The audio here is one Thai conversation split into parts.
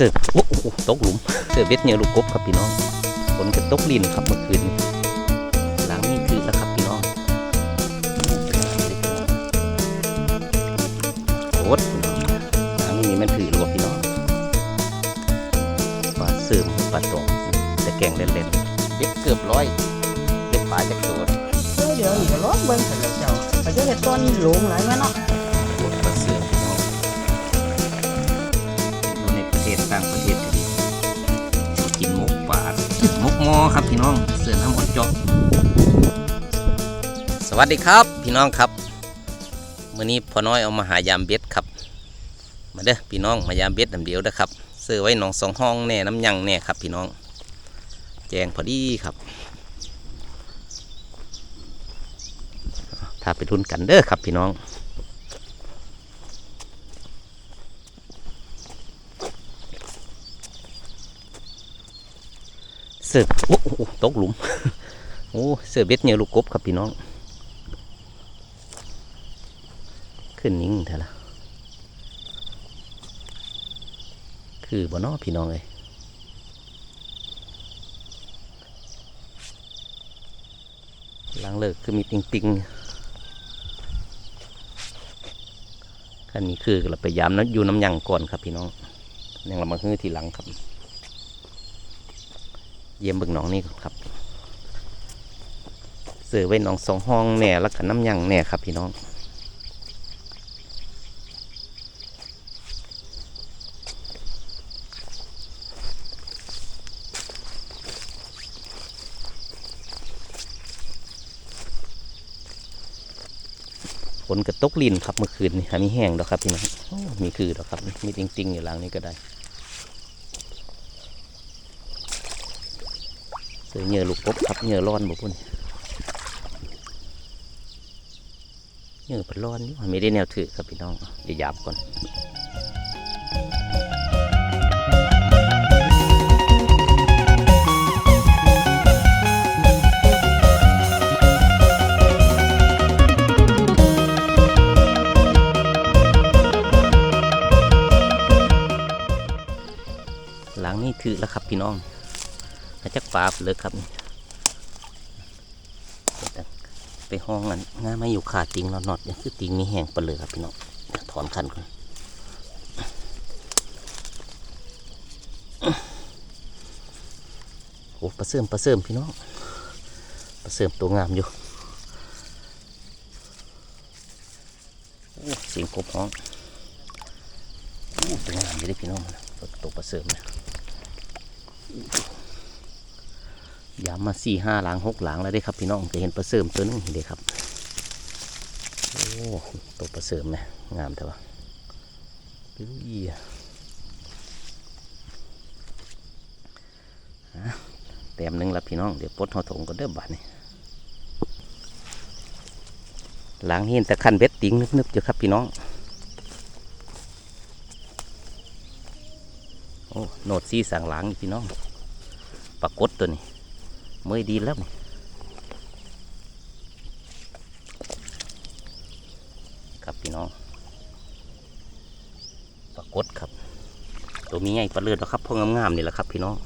สิร์ฟโอ้โหตกหลุมเสิร์ฟเบ็ดเนียลูกกบครับพี่น้องฝนก็ตกลินครับเมื่อคืนหลังนี้คือแล้วครับพี่น้องโคตรหลังนี้มันถือรือเปล่าพี่น้องปลาเสริมปลาตองแต่แกงเล่นๆเบ็ดเกือบร้อยเบ็ดปลาจากโดดเอ้ยเดี๋ยวนี่ก็ร้องเบิ่งเถอะแล้วเจ้าไปเจะเห็ดต้นหลงหลายแม่เนาะ ครับพี่น้องเสือน้ำอ่อนจอกสวัสดีครับพี่น้องครับมื่อนี้พ่อน้อยเอามาหายามเบ็ดครับ มาเด้อพี่น้องมายามเบ็ดน้ำเดียวนะครับเสื้อไว้หนองสองห้องแน่น้ำยังแน่ครับ พี่น้อง แจงพอดีครับถ้าไปทุนกันเด้อครับพี่น้อง เสิร์ฟโอ้โหตกหลุมโอ้เสิร์ฟเบ็ดเนียวลูกกบครับพี่น้อง ขึ้นนิ่งเถอะละคือบ่นอพี่น้องเลยหลังเลิกคือมีปิงปิงคันนี้คือเราไปยามน้ำอยู่น้ำยังก่อนครับพี่น้องยังเรามาฮื้อทีหลังครับ เยี่ยมบิ่งหน้องนี่ครับเสือไว้หน้องสองห้องแหน่แล้วก็น้ำยังแหน่ครับพี่น้องฝนกระตกลินครับเมื่อคืนนี่มีแห้งดอกครับพี่น้องมีคือดอกครับมีจริงๆอยู่หลังนี้ก็ได้ เสือเหยื่อลูกกบครับเหยื่อร้อนบ่พุ่นเหยื่อเป็นร้อนไม่ได้แนวถือครับพี่น้องเดี๋ยวหยาบก่อนหลังนี้ถือแล้วครับพี่น้อง อาจักปลาไปเลยครับนี่ไปห้องนั้นงาไม่อยู่ขาติงนอดนอดๆยังคือติงมีแห้งไปเลยครับพี่น้องถอนคันก่อนโอ้ปลาเสื่อมปลาเสื่อมพี่น้องปลาเสื่อมตัวงามอยู่โอ้เสียงกบห้องโอ้ตัวงามอยู่เด้พี่น้องตัวปลาเสื่อมเนี่ย ยามมาสี่ห้าหลังหกหลังแล้วได้ครับพี่น้องจะเห็นปลาเสริมตัวนึงเด้ครับโอ้ตัวปลาเสริมเนี่ยงามแต่ว่าอุ้ยอะแต้มหนึ่งละพี่น้องเดี๋ยวปลดหอถงก็เด้อบาดนี่หลังเห็นแต่คันเบ็ดติ้งนึบๆอยู่ครับพี่น้องโอ้โนดซี่สั่งหลังอีพี่น้องปรากฏตัวนี้ เมื่อยดีแล้วครับพี่น้องปรากฏครับ ตัวมีใหญ่ปลาเลือดแล้วครับพวกงามๆนี่แหละครับ พี่น้อง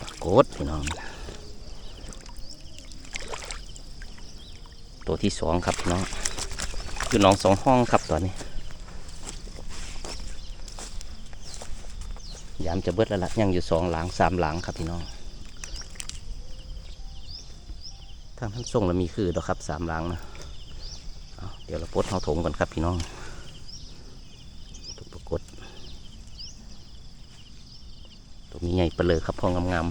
ปรากฏพี่น้องตัวที่สองครับพี่น้องคือน้องสองห้องครับตอนนี้ ยามจะเบิดแล้วละยังอยู่สองหลังสามหลังครับพี่น้องทางท่านส่งแล้วมีคือดอกครับสามหลังนะเเดี๋ยวเราปดเอาถงก่อนครับพี่น้องตุกปรากฏตัวมีใหญ่เปลือครับพองงาม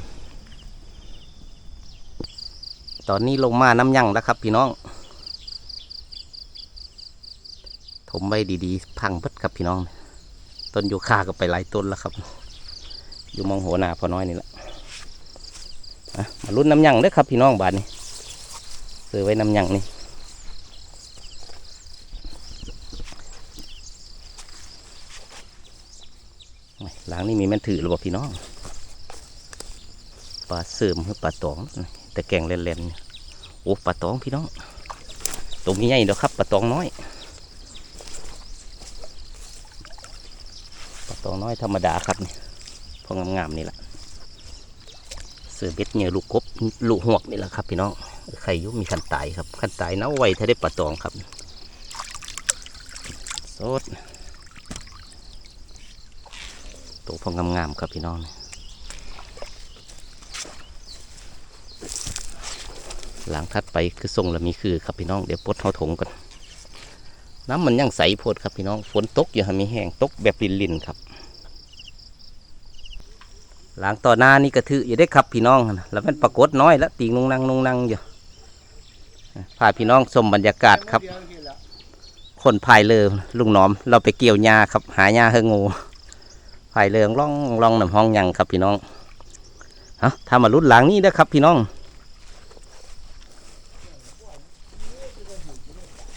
ๆตอนนี้ลงมาน้ำยั่งแล้วครับพี่น้องถมไว้ดีๆ พังเบิดครับพี่น้อง ต้นยูคาก็ไปหลายต้นแล้วครับ อยู่มองหัวหนาพอน้อยนี่แหละมาลุ้นน้ำยังเด้อครับพี่น้องบาทนี้ซื้อไว้น้ำยังนี่หลังนี่มีแม่นถือหรือเปล่าพี่น้องปลาเสริมหรือปลาตอง แต่แกงเล่นๆเนี่ยโอ้ปลาตองพี่น้องตัวมีใหญ่เด้อครับปลาตองน้อยปลาตองน้อยธรรมดาครับนี่ พองามๆนี่แหละเสือเบ็ดเหยื่อลูกกบลูกหวกนี่แหละครับพี่น้องไข่ยุมีขันตายครับขันตายเน่าไวถ้าได้ปลาตองครับสดตัวพองงามๆครับพี่น้องหลังทัดไปคือทรงละมีคือครับพี่น้องเดี๋ยวปดเท้าถงก่อนน้ำมันยังใสโพดครับพี่น้องฝนตกอยู่ฮะมีแห้งตกแบบลินๆครับ หลังต่อหน้านี่กระทืออยู่ได้ครับพี่น้องนะแล้วมันปรากฏน้อยแล้วตีงนงนังนงนังอยู่พาพี่น้องชมบรรยากาศครับ คนพายเรือลุงหนอม เราไปเกี่ยวหญ้าครับ หาหญ้าเฮงงูพายเรือล่องล่องน้ำห้องยังครับพี่น้องเอาถ้ามาลุ้นหลังนี้นะครับ พี่น้อง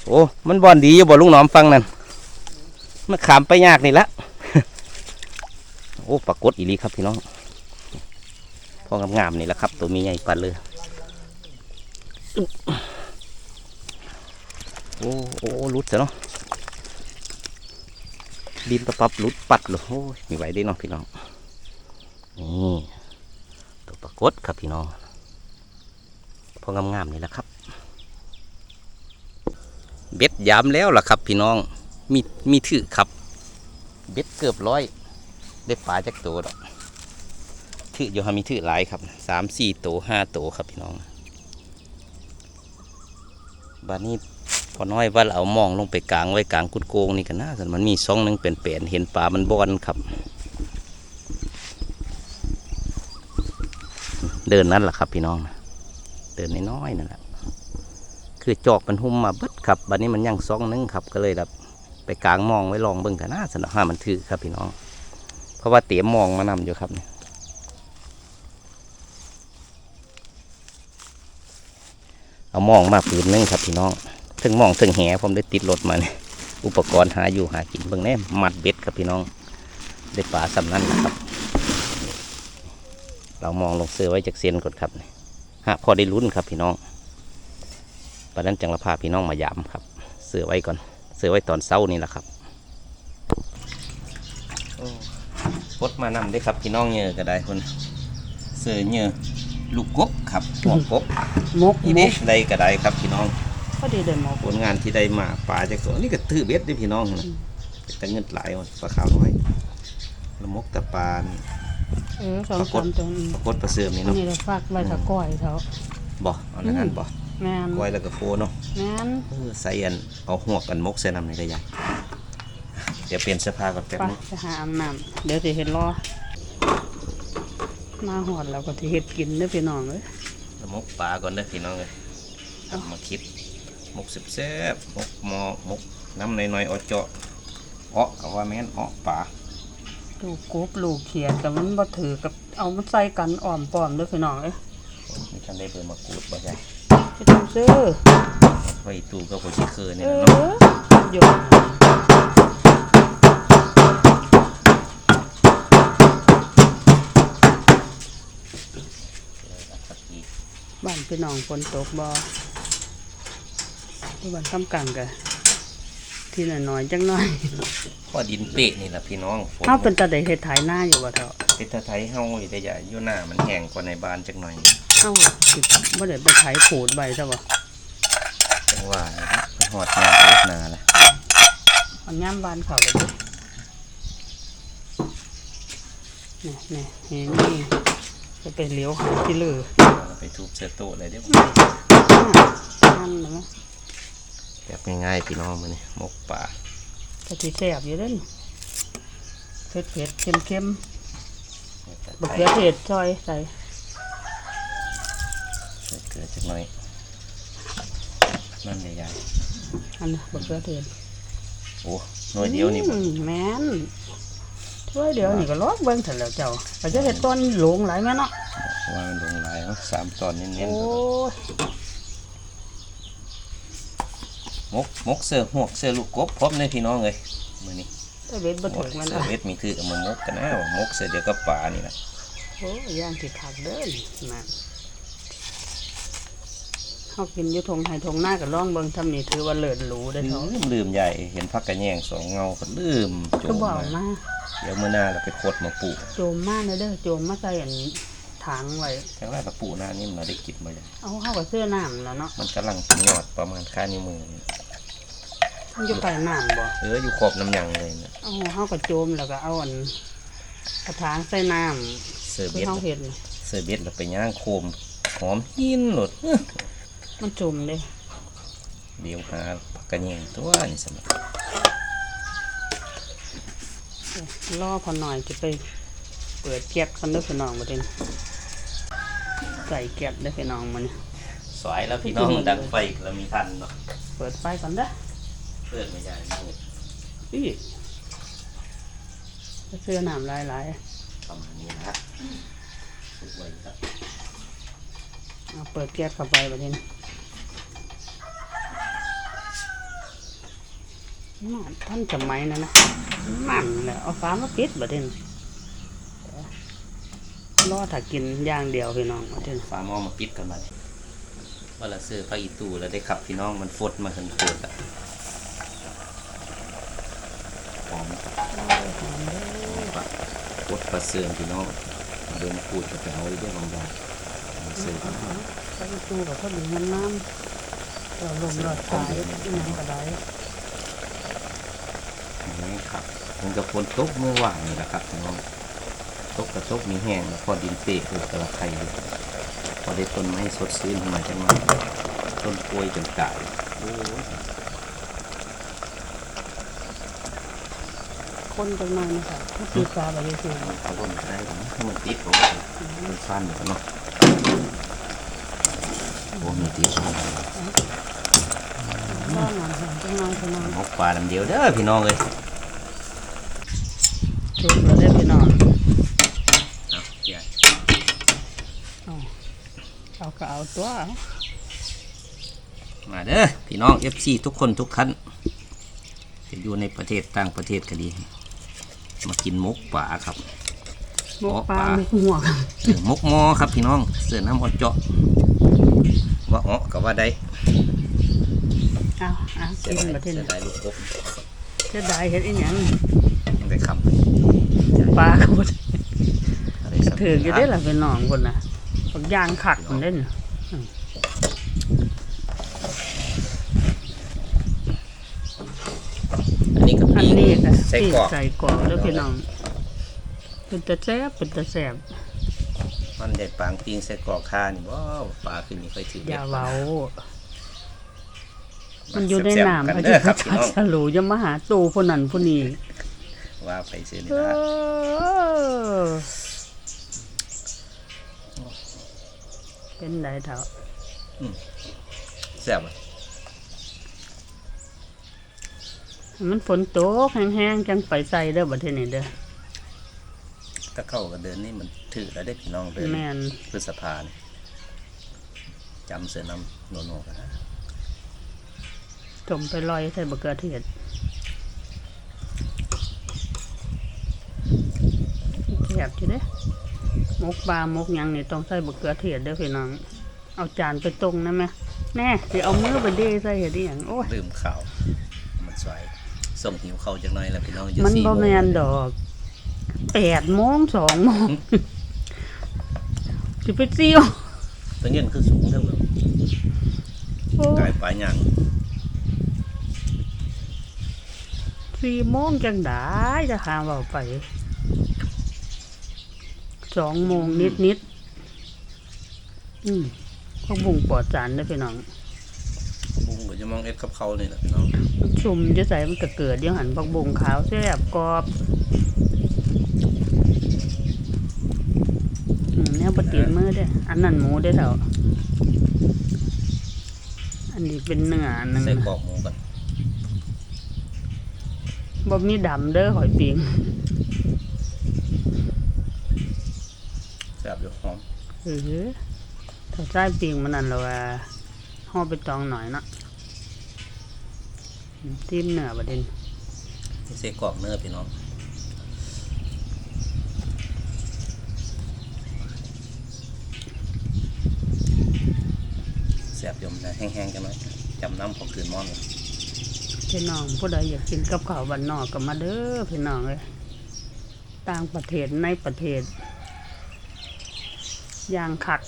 โอ้มันบอนดีอยู่บ่ลุงหนอมฟังนั่นมันขามไปยากนี่ละโอ้ปรากฏอีลีครับพี่น้อง พองามๆนี่แหละครับ ตัวมีใหญ่ปัดเลยโอ้โอ้รุดจ้ะเนาะดินตะปับรุดปัดเลยโอ้ยมีไหวได้เน้องพี่น้องนี่ตัวปรากฏครับพี่น้องพองามๆนี่แหละครับ เบ็ดยามแล้วล่ะครับ พี่น้องมีมีถือครับ เบ็ดเกือบร้อย ได้ปลาจากตัวดอก ถืออยู่ฮะมีถือหลายครับสามสี่ตัวห้าตัวครับพี่น้องบ้านนี้พอน้อยว่าเราเอามองลงไปกลางไว้กลางกุดโกงนี่กันนะสันมันมีซองหนึงเป็นเปลี่ยนเห็นปลามันบอนครับ เดินนั่นแหละครับพี่น้องเดินน้อยๆนั่นแหละคือจอกมันหุ้มมาบิดครับบัดนี้มันยังซองหนึงครับ ก็เลยแบบไปกลางมองไว้ลองเบิ่งกันนะสนห้ามันถือครับพี่น้อง เพราะว่าเตรียมมองมานำอยู่ครับเนี่ย เอามองมาปืนนึงครับพี่น้องถึงมองถึงแหผมได้ติดรถมาเนี่ยอุปกรณ์หาอยู่หากินเบิ่งแน่มัดเบ็ดครับพี่น้อง ได้ปลาสำนั้นนะครับ เรามองลงเสือไว้จากเซียนก่อนครับฮะพอได้ลุ้นครับพี่น้องปานนั้นจังละพาพี่น้องมายามครับ เสือไว้ก่อนเสือไว้ตอนเช้านี่แหละครับพดมานำได้ครับพี่น้องเยอะก็ได้คนเสือเยอะ ลูกกบครับหัวกบมกนี่มเด้กได้ก็ได้ครับพี่น้อง พอดีเดินมกผลงานที่ได้มาปลาจากตัวนี่ก็ถือเบ็ดเด้วยพี่น้องนะแต่เงินหลายวันปลาขาวน้อยละมกตะปานเออสองสามตัวอืมปลากดปลาเสื่อมนี่อันเนาะนี้เราฝากไว้ถ้าก้อยเขาบ่เอาในนั้นบ่แม่นไว้แล้วก็โฟเนาะ แม่น เออใส่อันเอาหัวกันมกใส่น้ำในกระยาเดี๋ยวเปลี่ยนเสื้อผ้าก่อนแป๊บไปนึง ไปหาอาบน้ำเดี๋ยวสิเห็นรอ มาหอดเราก็สิเฮ็ดกินเด้อพี่น้องเอ้ยแล้วมกปลาก่อนเด้อพี่น้องเลยเอามาคิดมกแซ่บๆมกหมอมกน้ำน้อยๆเอาเจาะเอาะกับว่าแม่นเอาะปลาลูกกบลูกเขียดกับมันบ่ถือกับเอามันใส่กันอ้อมป้อมเด้อพี่น้องเอ้ยมีท่านได้เปิดมากรูดบ่ใช่ไปต้องซื้อไว้ตู้ก็พอชิเคยนี่เอแหละอเนาะอยู่ บ้านพี่น้องฝนตกบ่ที่บ้านคำกังกะที่น้อยๆจังน้อยพอดินเปะนี่แหละพี่น้องฝนเฮาเป็นตาได้เฮ็ดไถนาอยู่บ่เฒ่าเฮ็ดไทยเฮาอยู่แต่อย่าอยู่หน้ามันแห้งกว่าในบ้านจักหน่อยเฮาสิบ่ได้ไปไถโขดใบซะบ่จังว่านะครับไปหอดหน้าเฮ็ดหน้าละอันยามบ้านเขาเลยนี่นี่เห็นนี่ จะไปเลี้ยวหาที่ลือเอาไปทุบเสื้อโต๊ะเลยเดี๋ยวนั่นนะแบบง่ายๆพี่น้องมื้อนี้มกปลาก็สิแซ่บอยู่เด้นเผ็ดเผ็ดๆเค็มเค็มๆบักเขือเทศซอยใส่ใส่เกลือจักหน่อยนั่นใหญ่อันนี้บักเขือเทศๆโอ้หน่วยเดียวนี่บ่อืมแม่น ช่วยเดี๋ยวนี่ก็ลอกเบิ่งเถอะแล้วเจ้าก็จะเฮ็ดต้นหลงหลายแม่เนาะว่ามันลงหลายเนาะสามตอนเน้นโอ้ยๆมกมกเสื้อหวกเสื้อลูกกบพร้อมเลยพี่น้องเลยมื้อนี้แต่เบ็ดบ่ถึงมันเสื้ออะเวทมีถือเอามามกกันนะมกเสื้อเดียวกับปลานี่นะโอ้ยย่างสิคักเด้อนะเฮเขากินอยุทงไห้ทงหน้ากับร่องเบิงทำนี่ถือว่าเลิศหรูได้อเถอะลืมลืมใหญ่เห็นพักกระแยงสองเงาก็ลืมโจก็มบอกมามา เดี๋ยวมื้อหน้าเราไปโคดมาปลูกโจมมากเลยเด้อโจมมาใส่อันถังไว้แต่ว่าเราปลูกหน้านี่มันได้กินมาอย่างเอาเข้ากับเสื้อน้ำแล้วเนาะมันกำลังเป็นยอดประมาณค่านิ้วมือนี่มันจะไปน้ำบ่เอออยู่ขอบน้ำยังเลยนะเอาเข้ากับโจมแล้วก็เอาอันกระถางใส่น้เสือำเบ็ที่ดเขาเห็นเสือเบ็ดเราไปย่างโคมหอมหินหลดเอ้อมันจมเด้เดี๋ยวหาพักกระแยงตัวนี่สมัย ล่อพอหน่อยจะไปเปิดแก๊สกันเด้อพี่น้องมาเด่นใส่แก๊สเด้อพี่น้องมันสวยแล้วพี่น้องดังไฟเรามีทันเนาะเปิดไฟก่อนเด้อเพื่อนไม่ใหญ่มากอีเสื้อน้ำลายลายประมาณนี้นะฮะสุกไว้ครับๆเอาเปิดแก๊สเข้าไปมาเด่น น่าท่านสมัยนะนะนั่นแหละเอาฟ้ามาปิดมาเด่นรอถ้ากินอย่างเดียวพี่น้องมาเด่นฟ้าหม้อมาปิดกันมาดิว่าเราซื้อผ้าอีตูแล้วได้ขับพี่น้องมันฟดมาเหินโคตรอะหอมปะฟดปลาเสื่อมพี่น้องเดินพูดกับไปเอาไว้ด้วยบางอย่างมาซื้อกันใส่ตู้กับเขาดีน้ำน้ำเราลมรอดตายที่น้ำกระได นี่ครับมันก็ฝนตกเมื่อวานนี่แหละครับพี่น้องตกกระตกมีแห้งแล้วพอดินเปรกเลยกระไข่เลยพอได้ต้นไม้สดชื่นขึ้นมาจังมาต้นกล้วยจนกายโอ้ยคนจังมานะครับมันตีปลาไปเลยสิเขาก็ไม่ได้หรอกให้มันติดผมมันฟันอยู่เนาะโอ้มีติดฟันบ้านหลังของจังมาจังมามกปลาลำเดียวเด้อพี่น้องเลย ชุบเราได้พี่น้องเอาใหญ่เอาเอาก็เอาตัวเอามาเด้อพี่น้อง FC ทุกคนทุกท่านจะอยู่ในประเทศต่างประเทศก็ดี มากินมกปลาครับหมกปลาหมกหัวกันเออมกมอครับพี่น้อง เสือน้ำหอดเจาะว่าอ๋อก็ว่าได้เอาเอาเสีกิยนดายมาทีเสียดายลูกกบเสียดายเห็ดอีหยังยังได้คำ ปลาก็บ่ได้อะไรกระสักถืออยู่ได้อล่ะพี่น้องคนน่ะบักยางขักมันเด่นอันนี้กับอันปีนี้ก็ใส่ปีกรอกใส่กรอกแล้วพี่น้องเป็นตะแซ่บเป็นตะแซ่บมันได้ปางปีงใส่กรอกค่านี่ว้าวปลาขึ้นนี่ค่อยถืออเบ็ดย่าเว้า มันอยู่ในแซ่บน้ำๆกันพระเด้เจ้าอครับพี่ชาน้องฉลูจะมาหาตูผู้นั้นผู้นี้ ว่าไปซื้อนี่เอนะอเป็นไรเถอะแซ่บอะมันฝนตกแห้งๆจังไปใส่เด้อบัดเทนี้เด้อถ้าเข้ากับเดินนี่มันถือแล้วได้พี่น้องเดินแม่นพฤษภาเนี่ยจำเสือน้ำโนโนกันนะจมไปลอยใส่บะเขือเทศ ซ่บอยู่เด้มกปลามกหยังนี่ต้องใส่บะเขือเทศเด้อพี่น้อง เอาจานไปตรงนะแม่แน่สิเอามือไปเด้ใส่เฮ็ดอีหยังโอ้ยลืมข่าวมันสวยส่งหิวเข้าจังหน่อยแล้วพี่น้องจะมันสี่บ่โมงแมนดอกแปดโมงสองโมงสิไปเที่ยวตัวเงินคือสูงเท่าไหร่โอ้กายปลายย่างสี่โมงจังได้จะหาเว่าไป สองโมงนิดนิดๆอืมพวกบุ้งปลอดสารได้อพี่น้องบุ้งก็จะมองเอ็ดกับเขานี่แหละพี่น้องชุมจะใส่มันก็เกิดเดี๋ยวหันผักบุ้งขาวแซ่บกรอบอืมแนวปฏิดมือเด้ออันนั้นหมูได้อเท่าอันนี้เป็นเนื้ออันหนึงใส่นะกรอกหมูกันบ่มีดำเด้อหอยปิง แซ่บอยู่หอม เออถ้าใส่ปิงมันนั่นแล้วว่าห่อไปตองหน่อยเนาะทิมเนื้อประเด็นใส่กรอกเนื้อพี่น้องแซ่บติโยมนะแห้งๆกันหน่อยจำน้ำพอคืนมอนเลยพี่น้องผู้ใดอยากกินกับข้าวบ้านนอกก็มาเด้อพี่น้องเลยต่างประเทศในประเทศอ ย่างคัก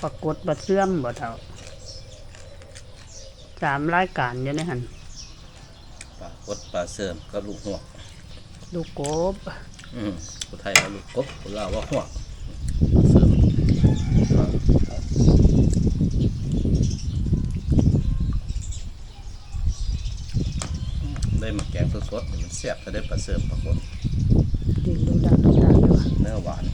ปรากฏบ่เสื่อมบ่เท่าสามรายการอยู่ในหันปลากดปลาเสริมกับลูกหัวกลูกกบอืมผู้ไทยว่าลูกกบผู้ลาวว่าหัวกปลาเสริมได้มาแกงสดๆมันแซ่บก็ได้ปลาเสริมปลากด ดินดูดังดูดังอยู่ว่ะ เนื้อหวาน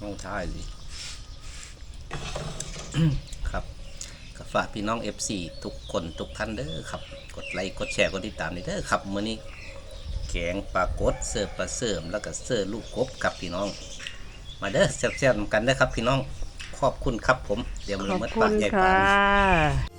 น้องชายสิ ครับก็ฝาก พี่น้อง FC ทุกคนทุกท่านเด้อครับ กดไลค์กดแชร์กดติดตามนี่เด้อครับมื้อนี้แกงปลากดเสิร์ฟปลาเสริมแล้วก็เสิร์ฟลูกกบครับพี่น้อง มาเด้อแซ่บๆกันเด้อครับพี่น้องขอบคุณครับผม เดี๋ยวมืขอมัดปากใหญ่ปาน